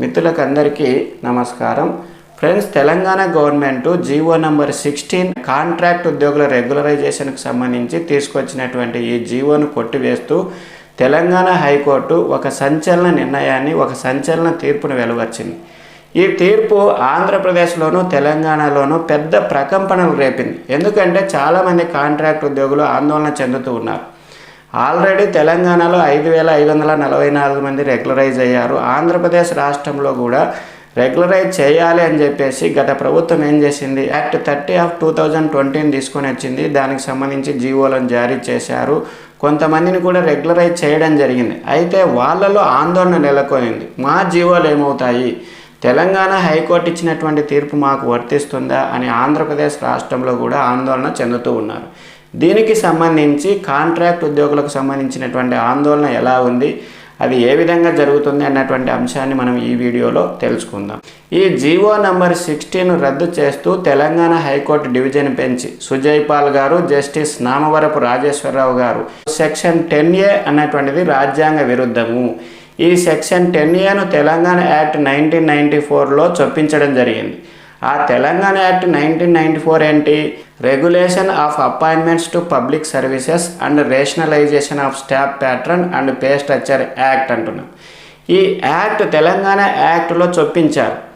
మిత్రులకు అందరికీ నమస్కారం. Friends Telangana government GO number sixteen contract ఉద్యోగుల రెగ్యులరైజేషన్కు సంబంధించి తీసుకొచ్చినటువంటి ఈ జీవోను కొట్టివేస్తూ తెలంగాణ హైకోర్టు ఒక సంచలన నిర్ణయాన్ని ఒక సంచలన తీర్పును వెలువచ్చింది. ఈ తీర్పు ఆంధ్రప్రదేశ్లోను తెలంగాణలోను పెద్ద ప్రకంపనలు రేపింది. ఎందుకంటే చాలామంది కాంట్రాక్ట్ ఉద్యోగులు ఆందోళన చెందుతూ ఉన్నారు. ఆల్రెడీ తెలంగాణలో ఐదు వేల ఐదు వందల నలభై నాలుగు మంది రెగ్యులరైజ్ అయ్యారు. ఆంధ్రప్రదేశ్ రాష్ట్రంలో కూడా రెగ్యులరైజ్ చేయాలి అని చెప్పేసి గత ప్రభుత్వం ఏం చేసింది? Act thirty of two thousand ట్వంటీని తీసుకొని వచ్చింది. దానికి సంబంధించి జీవోలను జారీ చేశారు. కొంతమందిని కూడా రెగ్యులరైజ్ చేయడం జరిగింది. అయితే వాళ్ళలో ఆందోళన నెలకొనింది. మా జీవోలు ఏమవుతాయి? తెలంగాణ హైకోర్టు ఇచ్చినటువంటి తీర్పు మాకు వర్తిస్తుందా? అని ఆంధ్రప్రదేశ్ రాష్ట్రంలో కూడా ఆందోళన చెందుతూ ఉన్నారు. దీనికి సంబంధించి కాంట్రాక్ట్ ఉద్యోగులకు సంబంధించినటువంటి ఆందోళన ఎలా ఉంది అది ఏ విధంగా జరుగుతుంది అన్నటువంటి అంశాన్ని మనం ఈ వీడియోలో తెలుసుకుందాం. ఈ జీవో నంబర్ సిక్స్టీన్ రద్దు చేస్తూ Telangana high court division bench Sujoy Paul గారు జస్టిస్ నామవరపు రాజేశ్వరరావు గారు సెక్షన్ టెన్ ఏ అన్నటువంటిది రాజ్యాంగ విరుద్ధము. ఈ సెక్షన్ టెన్ ఏను తెలంగాణ యాక్ట్ నైన్టీన్ నైంటీ ఫోర్లో చొప్పించడం జరిగింది. ఆ తెలంగాణ యాక్ట్ నైన్టీన్ నైంటీ ఫోర్ ఏంటి? Regulation of appointments to public services and rationalisation of staff pattern and pay structure act అంటున్నాం. ఈ యాక్ట్ తెలంగాణ యాక్ట్లో చొప్పించారు.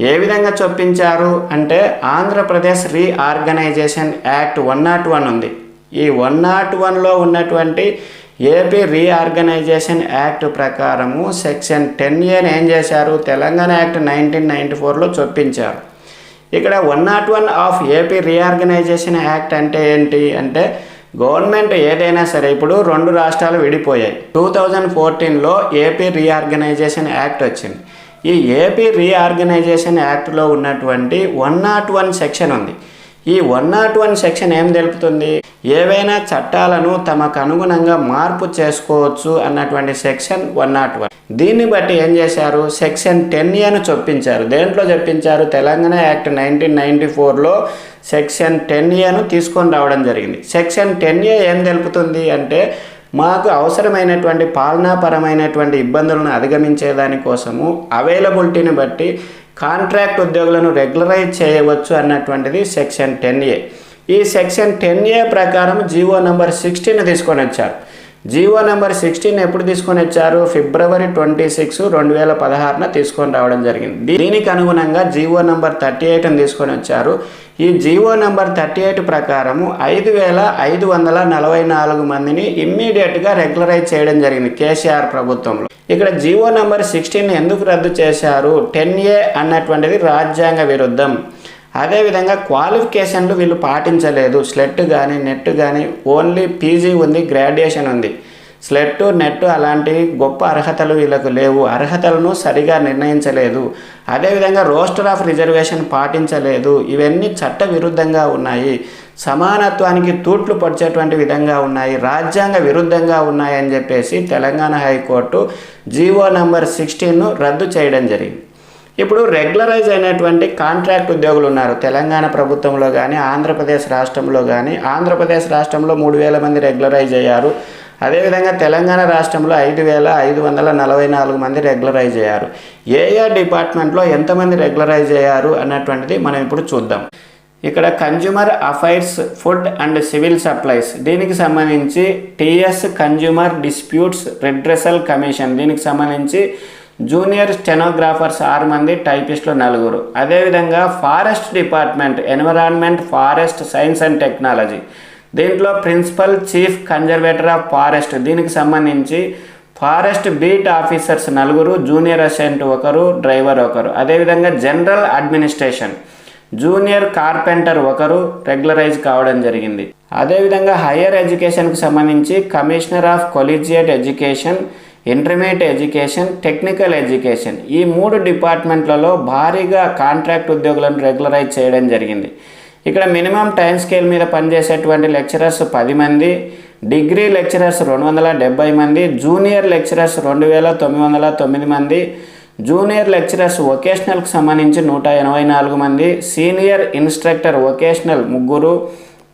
ఏ విధంగా చొప్పించారు? అంటే Andhra Pradesh reorganisation act one nought one ఉంది. ఈ వన్ నాట్ వన్లో ఉన్నటువంటి ఏపీ రీఆర్గనైజేషన్ యాక్ట్ ప్రకారము సెక్షన్ టెన్ ఏని ఏం చేశారు? తెలంగాణ యాక్ట్ నైన్టీన్ నైంటీ ఫోర్లో చొప్పించారు. ఇక్కడ one not one of AP reorganisation act అంటే ఏంటి అంటే గవర్నమెంట్ ఏదైనా సరే ఇప్పుడు రెండు రాష్ట్రాలు విడిపోయాయి. టూ థౌజండ్ ఫోర్టీన్లో ఏపీ రీఆర్గనైజేషన్ యాక్ట్ వచ్చింది. ఈ ఏపీ రీఆర్గనైజేషన్ యాక్ట్లో ఉన్నటువంటి వన్ నాట్ వన్ సెక్షన్ ఉంది. ఈ వన్ నాట్ వన్ సెక్షన్ ఏం తెలుపుతుంది? ఏవైనా చట్టాలను తమకు అనుగుణంగా మార్పు చేసుకోవచ్చు అన్నటువంటి సెక్షన్ వన్ నాట్ వన్ దీన్ని బట్టి ఏం చేశారు? సెక్షన్ టెన్ ఏను చొప్పించారు. దేంట్లో చెప్పించారు? తెలంగాణ యాక్ట్ నైన్టీన్ నైంటీ ఫోర్లో సెక్షన్ టెన్ ఏను తీసుకొని రావడం జరిగింది. సెక్షన్ టెన్ ఏ ఏం తెలుపుతుంది అంటే మాకు అవసరమైనటువంటి పాలనాపరమైనటువంటి ఇబ్బందులను అధిగమించేదానికోసము అవైలబిలిటీని బట్టి కాంట్రాక్ట్ ఉద్యోగులను రెగ్యులరైజ్ చేయవచ్చు అన్నటువంటిది సెక్షన్ టెన్ ఏ. ఈ సెక్షన్ టెన్ ఏ ప్రకారం జీవో నెంబర్ సిక్స్టీన్ తీసుకొని వచ్చారు. జీవో నెంబర్ సిక్స్టీన్ ఎప్పుడు తీసుకొని వచ్చారు? ఫిబ్రవరి ట్వంటీ సిక్స్ రెండు వేల పదహారున తీసుకొని రావడం జరిగింది. దీనికి అనుగుణంగా జీవో నెంబర్ థర్టీ ఎయిట్ని తీసుకొని వచ్చారు. ఈ జీవో నెంబర్ థర్టీ ఎయిట్ ప్రకారము ఐదు వేల ఐదు వందల నలభై నాలుగు మందిని ఇమ్మీడియట్గా రెగ్యులరైజ్ చేయడం జరిగింది కేసీఆర్ ప్రభుత్వంలో. ఇక్కడ జీవో నెంబర్ సిక్స్టీన్ ఎందుకు రద్దు చేశారు? టెన్ ఏ అన్నటువంటిది రాజ్యాంగ విరుద్ధం. అదేవిధంగా క్వాలిఫికేషన్లు వీళ్ళు పాటించలేదు. స్లెట్ కానీ నెట్ కానీ ఓన్లీ పీజీ ఉంది గ్రాడ్యుయేషన్ ఉంది. స్లెట్ నెట్ అలాంటి గొప్ప అర్హతలు వీళ్ళకు లేవు. అర్హతలను సరిగా నిర్ణయించలేదు. అదేవిధంగా రోస్టర్ ఆఫ్ రిజర్వేషన్ పాటించలేదు. ఇవన్నీ చట్ట విరుద్ధంగా ఉన్నాయి. సమానత్వానికి తూట్లు పడిచేటువంటి విధంగా ఉన్నాయి. రాజ్యాంగ విరుద్ధంగా ఉన్నాయని చెప్పేసి Telangana high court GO number సిక్స్టీన్ను రద్దు చేయడం జరిగింది. ఇప్పుడు రెగ్యులరైజ్ అయినటువంటి కాంట్రాక్ట్ ఉద్యోగులు ఉన్నారు. తెలంగాణ ప్రభుత్వంలో కానీ ఆంధ్రప్రదేశ్ రాష్ట్రంలో కానీ ఆంధ్రప్రదేశ్ రాష్ట్రంలో మూడు వేల మంది రెగ్యులరైజ్ అయ్యారు. అదేవిధంగా తెలంగాణ రాష్ట్రంలో ఐదు వేల ఐదు వందల నలభై నాలుగు మంది రెగ్యులరైజ్ అయ్యారు. ఏ ఏ డిపార్ట్మెంట్లో ఎంతమంది రెగ్యులరైజ్ అయ్యారు అన్నటువంటిది మనం ఇప్పుడు చూద్దాం. ఇక్కడ consumer affairs food and civil supplies దీనికి సంబంధించి TS consumer disputes redressal commission దీనికి సంబంధించి జూనియర్ స్టెనోగ్రాఫర్స్ ఆరు మంది టైపిస్టులు నలుగురు. అదేవిధంగా forest department environment forest science and technology దీంట్లో principal chief conservator of forest. దీనికి సంబంధించి ఫారెస్ట్ బీట్ ఆఫీసర్స్ నలుగురు జూనియర్ అసిస్టెంట్ ఒకరు డ్రైవర్ ఒకరు. అదేవిధంగా జనరల్ అడ్మినిస్ట్రేషన్. జూనియర్ కార్పెంటర్ ఒకరు రెగ్యులరైజ్ కావడం జరిగింది. అదేవిధంగా హయ్యర్ ఎడ్యుకేషన్కి సంబంధించి commissioner of collegiate education intermediate education technical education ఈ మూడు డిపార్ట్మెంట్లలో భారీగా కాంట్రాక్ట్ ఉద్యోగులను రెగ్యులరైజ్ చేయడం జరిగింది. ఇక్కడ మినిమం టైం స్కేల్ మీద పనిచేసేటువంటి లెక్చరర్స్ పది మంది డిగ్రీ లెక్చరర్స్ రెండు వందల డెబ్బై మంది జూనియర్ లెక్చరర్స్ రెండు వేల తొమ్మిది వందల తొమ్మిది మంది జూనియర్ లెక్చరర్స్ వొకేషనల్కి సంబంధించి నూట ఎనభై నాలుగు మంది సీనియర్ ఇన్స్ట్రక్టర్ వొకేషనల్ ముగ్గురు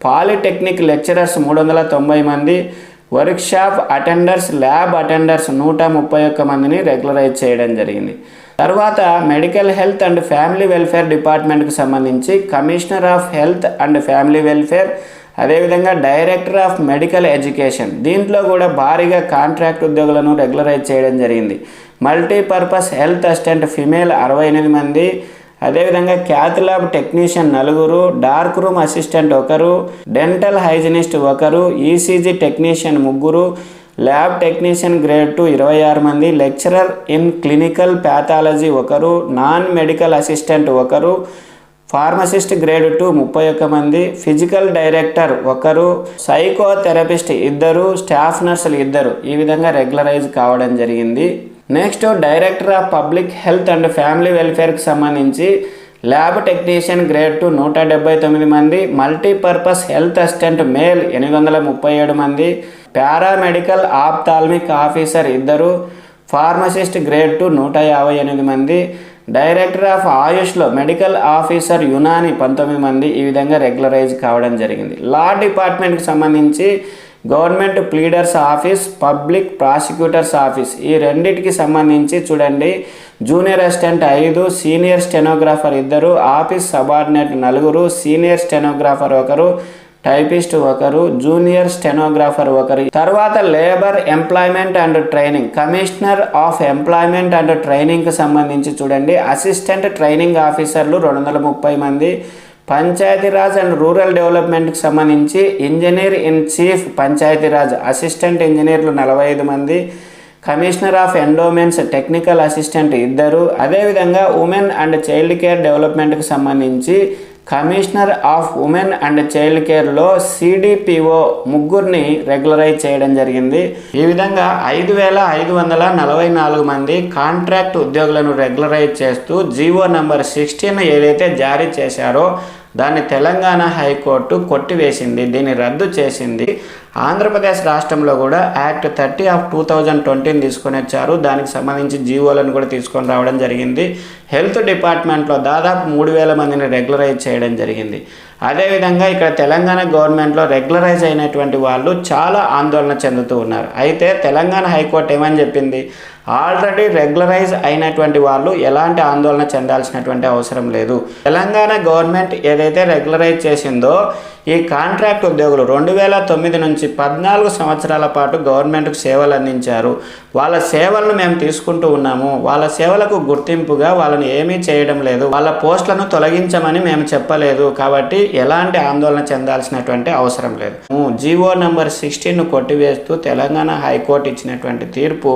పాలిటెక్నిక్ లెక్చరర్స్ మూడు వందల తొంభై మంది వర్క్షాప్ అటెండర్స్ ల్యాబ్ అటెండర్స్ నూట ముప్పై ఒక్క మందిని రెగ్యులరైజ్ చేయడం జరిగింది. తర్వాత medical health and family welfare డిపార్ట్మెంట్కి సంబంధించి commissioner of health and family welfare అదేవిధంగా డైరెక్టర్ ఆఫ్ మెడికల్ ఎడ్యుకేషన్. దీంట్లో కూడా భారీగా కాంట్రాక్ట్ ఉద్యోగులను రెగ్యులరైజ్ చేయడం జరిగింది. మల్టీపర్పస్ హెల్త్ అసిస్టెంట్ ఫిమేల్ అరవై ఎనిమిది మంది అదేవిధంగా క్యాత్ ల్యాబ్ టెక్నీషియన్ నలుగురు డార్క్ రూమ్ అసిస్టెంట్ ఒకరు డెంటల్ హైజినిస్ట్ ఒకరు ఈసీజీ టెక్నీషియన్ ముగ్గురు ల్యాబ్ టెక్నీషియన్ గ్రేడ్ టూ ఇరవై ఆరు మంది లెక్చరర్ ఇన్ క్లినికల్ ప్యాథాలజీ ఒకరు నాన్ మెడికల్ అసిస్టెంట్ ఒకరు ఫార్మసిస్ట్ గ్రేడ్ టూ ముప్పై ఒక్క మంది ఫిజికల్ డైరెక్టర్ ఒకరు సైకోథెరపిస్ట్ ఇద్దరు స్టాఫ్ నర్సులు ఇద్దరు. ఈ విధంగా రెగ్యులరైజ్ కావడం జరిగింది. Next director of public health and family వెల్ఫేర్కి సంబంధించి ల్యాబ్ టెక్నీషియన్ గ్రేడ్ టూ నూట డెబ్బై తొమ్మిది మంది మల్టీపర్పస్ హెల్త్ అసిస్టెంట్ మేల్ ఎనిమిది వందల ముప్పై ఏడు మంది పారామెడికల్ ఆప్థాల్మిక్ ఆఫీసర్ ఇద్దరు ఫార్మసిస్ట్ గ్రేడ్ టూ నూట యాభై ఎనిమిది మంది డైరెక్టర్ ఆఫ్ ఆయుష్లో మెడికల్ ఆఫీసర్ యునాని పంతొమ్మిది మంది ఈ విధంగా రెగ్యులరైజ్ కావడం జరిగింది. లా డిపార్ట్మెంట్కి సంబంధించి government pleaders office public prosecutors office ఈ రెండిటికి సంబంధించి చూడండి. జూనియర్ అసిస్టెంట్ ఐదు సీనియర్ స్టెనోగ్రాఫర్ ఇద్దరు ఆఫీస్ సబార్డినేట్ నలుగురు సీనియర్ స్టెనోగ్రాఫర్ ఒకరు టైపిస్ట్ ఒకరు జూనియర్ స్టెనోగ్రాఫర్ ఒకరు. తర్వాత labour employment and training. Commissioner of employment and ట్రైనింగ్కి సంబంధించి చూడండి. అసిస్టెంట్ ట్రైనింగ్ ఆఫీసర్లు రెండు వందల ముప్పై మంది. పంచాయతీరాజ్ అండ్ రూరల్ డెవలప్మెంట్కి సంబంధించి engineer in chief Panchayat Raj. Assistant ఇంజనీర్లు నలభై ఐదు మంది. Commissioner of endowments technical assistant ఇద్దరు. అదేవిధంగా ఉమెన్ అండ్ చైల్డ్ కేర్ డెవలప్మెంట్కి సంబంధించి commissioner of women and child కేర్లో CDPO ముగ్గురిని రెగ్యులరైజ్ చేయడం జరిగింది. ఈ విధంగా ఐదు వేల ఐదు వందల నలభై నాలుగు మంది కాంట్రాక్ట్ ఉద్యోగులను రెగ్యులరైజ్ చేస్తూ జీవో నంబర్ సిక్స్టీన్ ఏదైతే జారీ చేశారో దాన్ని తెలంగాణ హైకోర్టు కొట్టివేసింది దీన్ని రద్దు చేసింది. ఆంధ్రప్రదేశ్ రాష్ట్రంలో కూడా act thirty of two thousand ట్వంటీని తీసుకొని వచ్చారు. దానికి సంబంధించి జీవోలను కూడా తీసుకొని రావడం జరిగింది. హెల్త్ డిపార్ట్మెంట్లో దాదాపు మూడు వేల మందిని రెగ్యులరైజ్ చేయడం జరిగింది. అదేవిధంగా ఇక్కడ తెలంగాణ గవర్నమెంట్లో రెగ్యులరైజ్ అయినటువంటి వాళ్ళు చాలా ఆందోళన చెందుతూ ఉన్నారు. అయితే తెలంగాణ హైకోర్టు ఏమని చెప్పింది? ఆల్రెడీ రెగ్యులరైజ్ అయినటువంటి వాళ్ళు ఎలాంటి ఆందోళన చెందాల్సినటువంటి అవసరం లేదు. తెలంగాణ గవర్నమెంట్ ఏదైతే రెగ్యులరైజ్ చేసిందో ఈ కాంట్రాక్ట్ ఉద్యోగులు రెండు వేల తొమ్మిది నుంచి పద్నాలుగు సంవత్సరాల పాటు గవర్నమెంట్కు సేవలు అందించారు వాళ్ళ సేవలను మేము తీసుకుంటూ ఉన్నాము. వాళ్ళ సేవలకు గుర్తింపుగా వాళ్ళని ఏమీ చేయడం లేదు. వాళ్ళ పోస్టులను తొలగించమని మేము చెప్పలేదు. కాబట్టి ఎలాంటి ఆందోళన చెందాల్సినటువంటి అవసరం లేదు. జీవో నంబర్ సిక్స్టీన్ కొట్టివేస్తూ తెలంగాణ హైకోర్టు ఇచ్చినటువంటి తీర్పు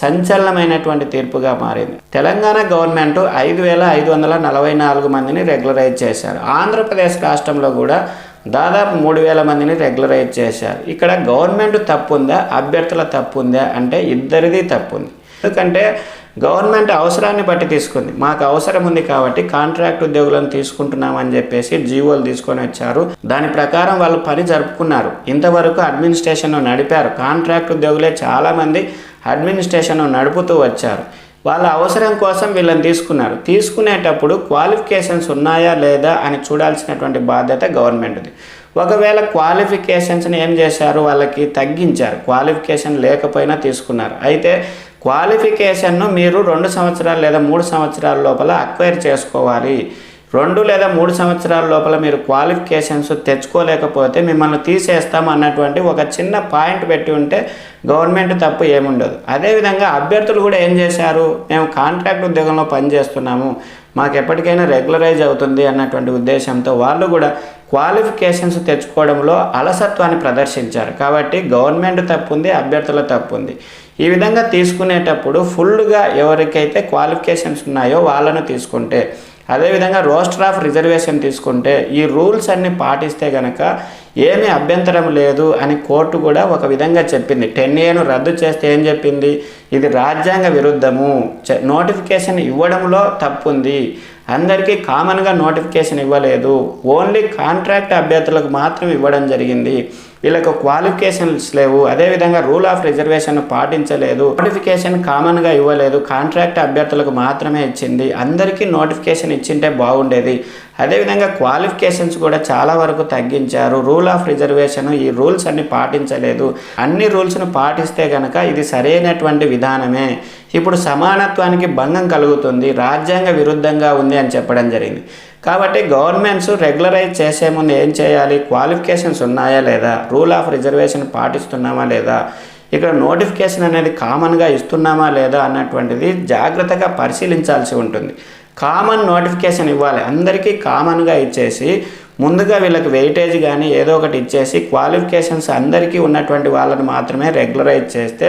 సంచలనమైనటువంటి తీర్పుగా మారింది. తెలంగాణ గవర్నమెంట్ ఐదు వేల ఐదు వందల నలభై నాలుగు మందిని రెగ్యులరైజ్ చేశారు. ఆంధ్రప్రదేశ్ రాష్ట్రంలో కూడా దాదాపు మూడు వేల మందిని రెగ్యులరైజ్ చేశారు. ఇక్కడ గవర్నమెంట్ తప్పు ఉందా అభ్యర్థుల తప్పు ఉందా అంటే ఇద్దరిది తప్పు ఉంది ఎందుకంటే గవర్నమెంట్ అవసరాన్ని బట్టి తీసుకుంది. మాకు అవసరం ఉంది కాబట్టి కాంట్రాక్ట్ ఉద్యోగులను తీసుకుంటున్నామని చెప్పేసి జీవోలు తీసుకొని వచ్చారు. దాని ప్రకారం వాళ్ళు పని జరుపుకున్నారు. ఇంతవరకు అడ్మినిస్ట్రేషన్ నడిపారు. కాంట్రాక్ట్ ఉద్యోగులే చాలామంది అడ్మినిస్ట్రేషన్ నడుపుతూ వచ్చారు. వాళ్ళ అవసరం కోసం వీళ్ళని తీసుకున్నారు. తీసుకునేటప్పుడు క్వాలిఫికేషన్స్ ఉన్నాయా లేదా అని చూడాల్సినటువంటి బాధ్యత గవర్నమెంట్ది. ఒకవేళ క్వాలిఫికేషన్స్ని ఏం చేశారు? వాళ్ళకి తగ్గించారు. క్వాలిఫికేషన్ లేకపోయినా తీసుకున్నారు. అయితే క్వాలిఫికేషన్ను మీరు రెండు సంవత్సరాలు లేదా మూడు సంవత్సరాల లోపల అక్వైర్ చేసుకోవాలి. రెండు లేదా మూడు సంవత్సరాల లోపల మీరు క్వాలిఫికేషన్స్ తెచ్చుకోలేకపోతే మిమ్మల్ని తీసేస్తాం అన్నటువంటి ఒక చిన్న పాయింట్ పెట్టి ఉంటే గవర్నమెంట్ తప్పు ఏముండదు. అదేవిధంగా అభ్యర్థులు కూడా ఏం చేశారు? మేము కాంట్రాక్ట్ ఉద్యోగంలో పనిచేస్తున్నాము. మాకు ఎప్పటికైనా రెగ్యులరైజ్ అవుతుంది అన్నటువంటి ఉద్దేశంతో వాళ్ళు కూడా క్వాలిఫికేషన్స్ తెచ్చుకోవడంలో అలసత్వాన్ని ప్రదర్శించారు. కాబట్టి గవర్నమెంట్ తప్పు ఉంది అభ్యర్థుల తప్పు ఉంది. ఈ విధంగా తీసుకునేటప్పుడు ఫుల్గా ఎవరికైతే క్వాలిఫికేషన్స్ ఉన్నాయో వాళ్ళను తీసుకుంటే అదేవిధంగా రోస్టర్ ఆఫ్ రిజర్వేషన్ తీసుకుంటే ఈ రూల్స్ అన్ని పాటిస్తే గనక ఏమీ అభ్యంతరం లేదు అని కోర్టు కూడా ఒక విధంగా చెప్పింది. టెన్ ఏను రద్దు చేస్తే ఏం చెప్పింది? ఇది రాజ్యాంగ విరుద్ధము. నోటిఫికేషన్ ఇవ్వడంలో తప్పుంది. అందరికీ కామన్గా నోటిఫికేషన్ ఇవ్వలేదు. ఓన్లీ కాంట్రాక్ట్ అభ్యర్థులకు మాత్రం ఇవ్వడం జరిగింది. వీళ్ళకు క్వాలిఫికేషన్స్ లేవు. అదేవిధంగా రూల్ ఆఫ్ రిజర్వేషన్ పాటించలేదు. నోటిఫికేషన్ కామన్గా ఇవ్వలేదు. కాంట్రాక్ట్ అభ్యర్థులకు మాత్రమే ఇచ్చింది. అందరికీ నోటిఫికేషన్ ఇచ్చింటే బాగుండేది. అదేవిధంగా క్వాలిఫికేషన్స్ కూడా చాలా వరకు తగ్గించారు. రూల్ ఆఫ్ రిజర్వేషన్ ఈ రూల్స్ అన్ని పాటించలేదు. అన్ని రూల్స్ను పాటిస్తే కనుక ఇది సరైనటువంటి విధానమే. ఇప్పుడు సమానత్వానికి భంగం కలుగుతుంది. రాజ్యాంగ విరుద్ధంగా ఉంది అని చెప్పడం జరిగింది. కాబట్టి గవర్నమెంట్స్ రెగ్యులరైజ్ చేసే ముందు ఏం చేయాలి? క్వాలిఫికేషన్స్ ఉన్నాయా లేదా? రూల్ ఆఫ్ రిజర్వేషన్ పాటిస్తున్నామా లేదా? ఇక్కడ నోటిఫికేషన్ అనేది కామన్గా ఇస్తున్నామా లేదా అన్నటువంటిది జాగ్రత్తగా పరిశీలించాల్సి ఉంటుంది. కామన్ నోటిఫికేషన్ ఇవ్వాలి. అందరికీ కామన్గా ఇచ్చేసి ముందుగా వీళ్ళకి వెయిటేజ్ కానీ ఏదో ఒకటి ఇచ్చేసి క్వాలిఫికేషన్స్ అందరికీ ఉన్నటువంటి వాళ్ళని మాత్రమే రెగ్యులరైజ్ చేస్తే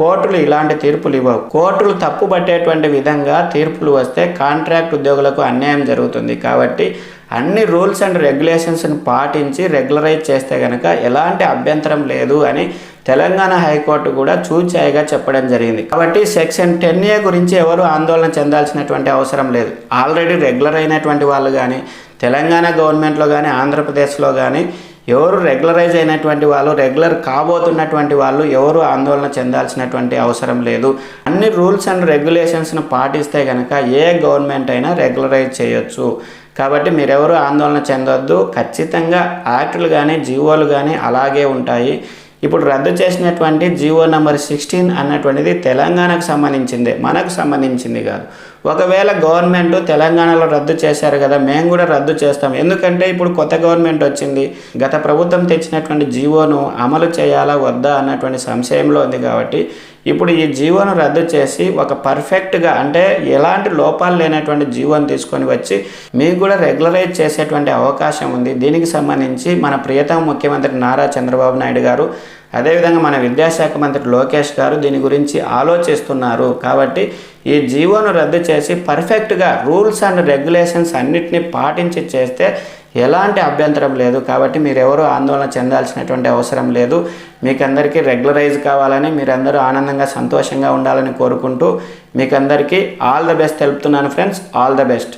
కోర్టులు ఇలాంటి తీర్పులు ఇవ్వవు. కోర్టులు తప్పు పట్టేటువంటి విధంగా తీర్పులు వస్తే కాంట్రాక్ట్ ఉద్యోగులకు అన్యాయం జరుగుతుంది. కాబట్టి అన్ని రూల్స్ అండ్ రెగ్యులేషన్స్ని పాటించి రెగ్యులరైజ్ చేస్తే కనుక ఎలాంటి అభ్యంతరం లేదు అని తెలంగాణ హైకోర్టు కూడా చూచాయిగా చెప్పడం జరిగింది. కాబట్టి సెక్షన్ టెన్ ఏ గురించి ఎవరు ఆందోళన చెందాల్సినటువంటి అవసరం లేదు. ఆల్రెడీ రెగ్యులర్ అయినటువంటి వాళ్ళు కానీ తెలంగాణ గవర్నమెంట్లో కానీ ఆంధ్రప్రదేశ్లో కానీ ఎవరు రెగ్యులరైజ్ అయినటువంటి వాళ్ళు రెగ్యులర్ కాబోతున్నటువంటి వాళ్ళు ఎవరు ఆందోళన చెందాల్సినటువంటి అవసరం లేదు. అన్ని రూల్స్ అండ్ రెగ్యులేషన్స్ను పాటిస్తే కనుక ఏ గవర్నమెంట్ అయినా రెగ్యులరైజ్ చేయొచ్చు. కాబట్టి మీరెవరు ఆందోళన చెందొద్దు. ఖచ్చితంగా యాక్టులు కానీ జీవోలు కానీ అలాగే ఉంటాయి. ఇప్పుడు రద్దు చేసినటువంటి జీవో నెంబర్ సిక్స్టీన్ అన్నటువంటిది తెలంగాణకు సంబంధించిందే. మనకు సంబంధించింది కాదు. ఒకవేళ గవర్నమెంట్ తెలంగాణలో రద్దు చేశారు కదా మేము కూడా రద్దు చేస్తాం. ఎందుకంటే ఇప్పుడు కొత్త గవర్నమెంట్ వచ్చింది. గత ప్రభుత్వం తెచ్చినటువంటి జీవోను అమలు చేయాలా వద్దా అన్నటువంటి సంశయంలో ఉంది కాబట్టి ఇప్పుడు ఈ జీవోను రద్దు చేసి ఒక పర్ఫెక్ట్గా అంటే ఎలాంటి లోపాలు లేనటువంటి జీవోను తీసుకొని వచ్చి మీకు కూడా రెగ్యులరైజ్ చేసేటువంటి అవకాశం ఉంది. దీనికి సంబంధించి మన ప్రియతమ ముఖ్యమంత్రి నారా చంద్రబాబు నాయుడు గారు అదేవిధంగా మన విద్యాశాఖ మంత్రి లోకేష్ గారు దీని గురించి ఆలోచిస్తున్నారు. కాబట్టి ఈ జీవోను రద్దు చేసి పర్ఫెక్ట్గా రూల్స్ అండ్ రెగ్యులేషన్స్ అన్నిటినీ పాటించి చేస్తే ఎలాంటి అభ్యంతరం లేదు. కాబట్టి మీరెవరూ ఆందోళన చెందాల్సినటువంటి అవసరం లేదు. మీకందరికీ రెగ్యులరైజ్ కావాలని మీరందరూ ఆనందంగా సంతోషంగా ఉండాలని కోరుకుంటూ మీకందరికీ ఆల్ ద బెస్ట్. తెలుపుతున్నాను ఫ్రెండ్స్. All the best.